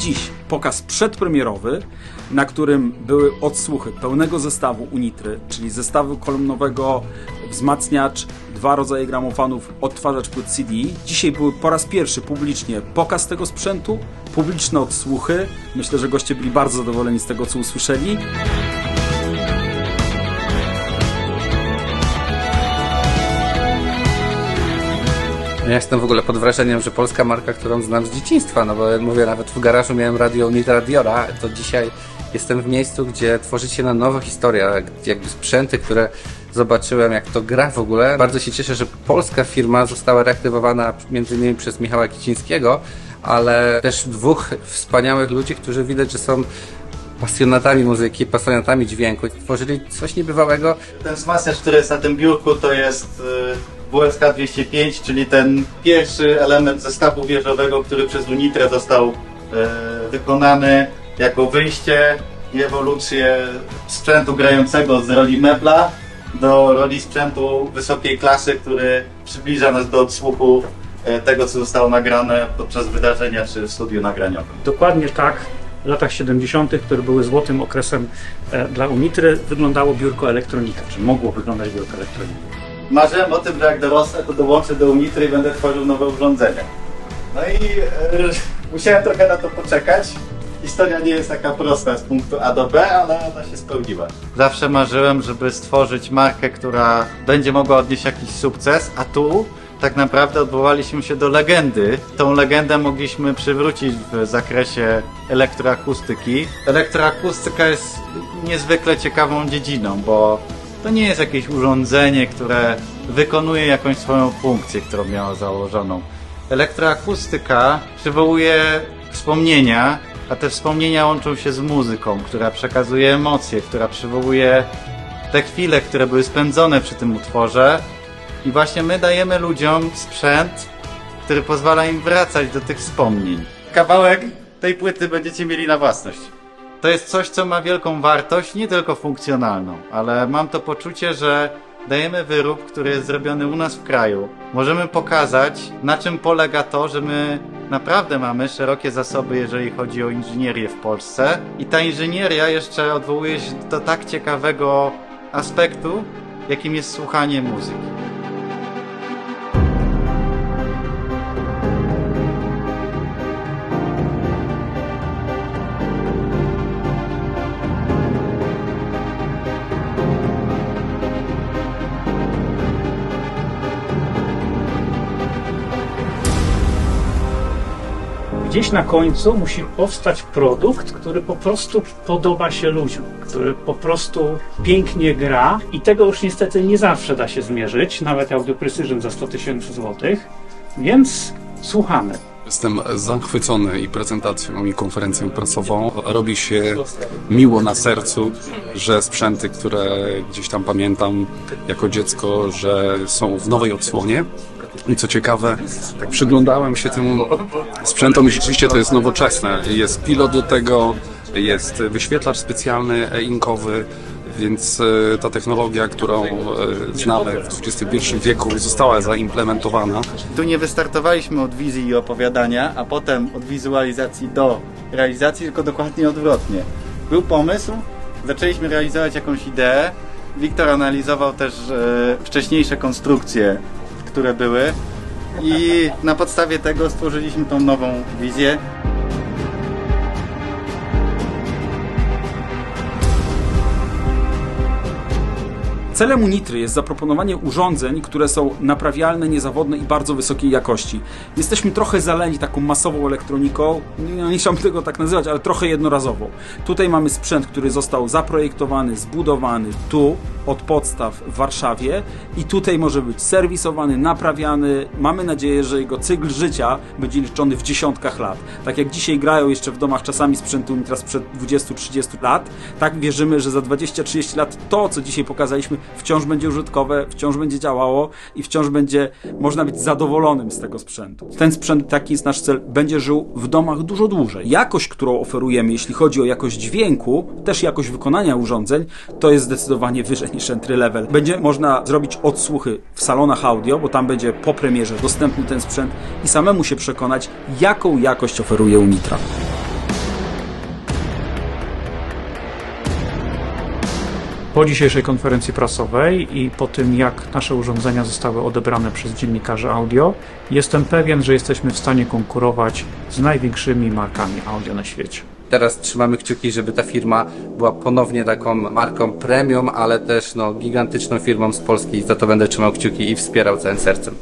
dziś pokaz przedpremierowy, na którym były odsłuchy pełnego zestawu Unitry, czyli zestawu kolumnowego, wzmacniacz, dwa rodzaje gramofonów, odtwarzacz płyt CD. Dzisiaj były po raz pierwszy publicznie pokaz tego sprzętu, publiczne odsłuchy. Myślę, że goście byli bardzo zadowoleni z tego, co usłyszeli. Ja jestem w ogóle pod wrażeniem, że polska marka, którą znam z dzieciństwa, no bo mówię, nawet w garażu miałem radio Unitra Diora, to dzisiaj jestem w miejscu, gdzie tworzy się na nowo historia, jakby sprzęty, które zobaczyłem, jak to gra w ogóle. Bardzo się cieszę, że polska firma została reaktywowana między innymi przez Michała Kicińskiego, ale też dwóch wspaniałych ludzi, którzy widać, że są pasjonatami muzyki, pasjonatami dźwięku. Tworzyli coś niebywałego, Ten wzmacniacz, który jest na tym biurku, to jest y, WSK 205, czyli ten pierwszy element zestawu wieżowego, który przez Unitrę został y, wykonany jako wyjście i ewolucję sprzętu grającego z roli mebla do roli sprzętu wysokiej klasy, który przybliża nas do odsłuchu y, tego, co zostało nagrane podczas wydarzenia czy w studiu nagraniowym. Dokładnie tak w latach 70., które były złotym okresem e, dla Unitry, wyglądało biurko elektronika, czy mogło wyglądać biurko elektronika. Marzyłem o tym, że jak dorosnę, to dołączę do Unitry i będę tworzył nowe urządzenia. No i e, musiałem trochę na to poczekać. Historia nie jest taka prosta z punktu A do B, ale ona się spełniła. Zawsze marzyłem, żeby stworzyć markę, która będzie mogła odnieść jakiś sukces, a tu tak naprawdę odwołaliśmy się do legendy. Tą legendę mogliśmy przywrócić w zakresie elektroakustyki. Elektroakustyka jest niezwykle ciekawą dziedziną, bo to nie jest jakieś urządzenie, które wykonuje jakąś swoją funkcję, którą miało założoną. Elektroakustyka przywołuje wspomnienia, a te wspomnienia łączą się z muzyką, która przekazuje emocje, która przywołuje te chwile, które były spędzone przy tym utworze. I właśnie my dajemy ludziom sprzęt, który pozwala im wracać do tych wspomnień. Kawałek tej płyty będziecie mieli na własność. To jest coś, co ma wielką wartość, nie tylko funkcjonalną, ale mam to poczucie, że dajemy wyrób, który jest zrobiony u nas w kraju. Możemy pokazać, na czym polega to, że my naprawdę mamy szerokie zasoby, jeżeli chodzi o inżynierię w Polsce. I ta inżynieria jeszcze odwołuje się do tak ciekawego aspektu, jakim jest słuchanie muzyki. Gdzieś na końcu musi powstać produkt, który po prostu podoba się ludziom, który po prostu pięknie gra i tego już niestety nie zawsze da się zmierzyć, nawet Audio Precision za 100 tysięcy złotych, więc słuchamy. Jestem zachwycony i prezentacją, i konferencją prasową. Robi się miło na sercu, że sprzęty, które gdzieś tam pamiętam jako dziecko, że są w nowej odsłonie. I co ciekawe, tak przyglądałem się tym sprzętom i rzeczywiście to jest nowoczesne. Jest pilot do tego, jest wyświetlacz specjalny e-inkowy, więc e, ta technologia, którą e, znamy w XXI wieku została zaimplementowana. Tu nie wystartowaliśmy od wizji i opowiadania, a potem od wizualizacji do realizacji, tylko dokładnie odwrotnie. Był pomysł, zaczęliśmy realizować jakąś ideę. Wiktor analizował też e, wcześniejsze konstrukcje, które były i na podstawie tego stworzyliśmy tą nową wizję. Celem Unitry jest zaproponowanie urządzeń, które są naprawialne, niezawodne i bardzo wysokiej jakości. Jesteśmy trochę zaleni taką masową elektroniką, nie, chciałbym tego tak nazywać, ale trochę jednorazową. Tutaj mamy sprzęt, który został zaprojektowany, zbudowany tu, od podstaw w Warszawie i tutaj może być serwisowany, naprawiany. Mamy nadzieję, że jego cykl życia będzie liczony w dziesiątkach lat. Tak jak dzisiaj grają jeszcze w domach czasami sprzętu Unitra sprzed 20-30 lat, tak wierzymy, że za 20-30 lat to, co dzisiaj pokazaliśmy, wciąż będzie użytkowe, wciąż będzie działało i wciąż będzie można być zadowolonym z tego sprzętu. Ten sprzęt, taki jest nasz cel, będzie żył w domach dużo dłużej. Jakość, którą oferujemy, jeśli chodzi o jakość dźwięku, też jakość wykonania urządzeń, to jest zdecydowanie wyżej niż entry level. Będzie można zrobić odsłuchy w salonach audio, bo tam będzie po premierze dostępny ten sprzęt i samemu się przekonać, jaką jakość oferuje Unitra. Po dzisiejszej konferencji prasowej i po tym, jak nasze urządzenia zostały odebrane przez dziennikarzy audio, jestem pewien, że jesteśmy w stanie konkurować z największymi markami audio na świecie. Teraz trzymamy kciuki, żeby ta firma była ponownie taką marką premium, ale też no, gigantyczną firmą z Polski. Za to będę trzymał kciuki i wspierał całym sercem.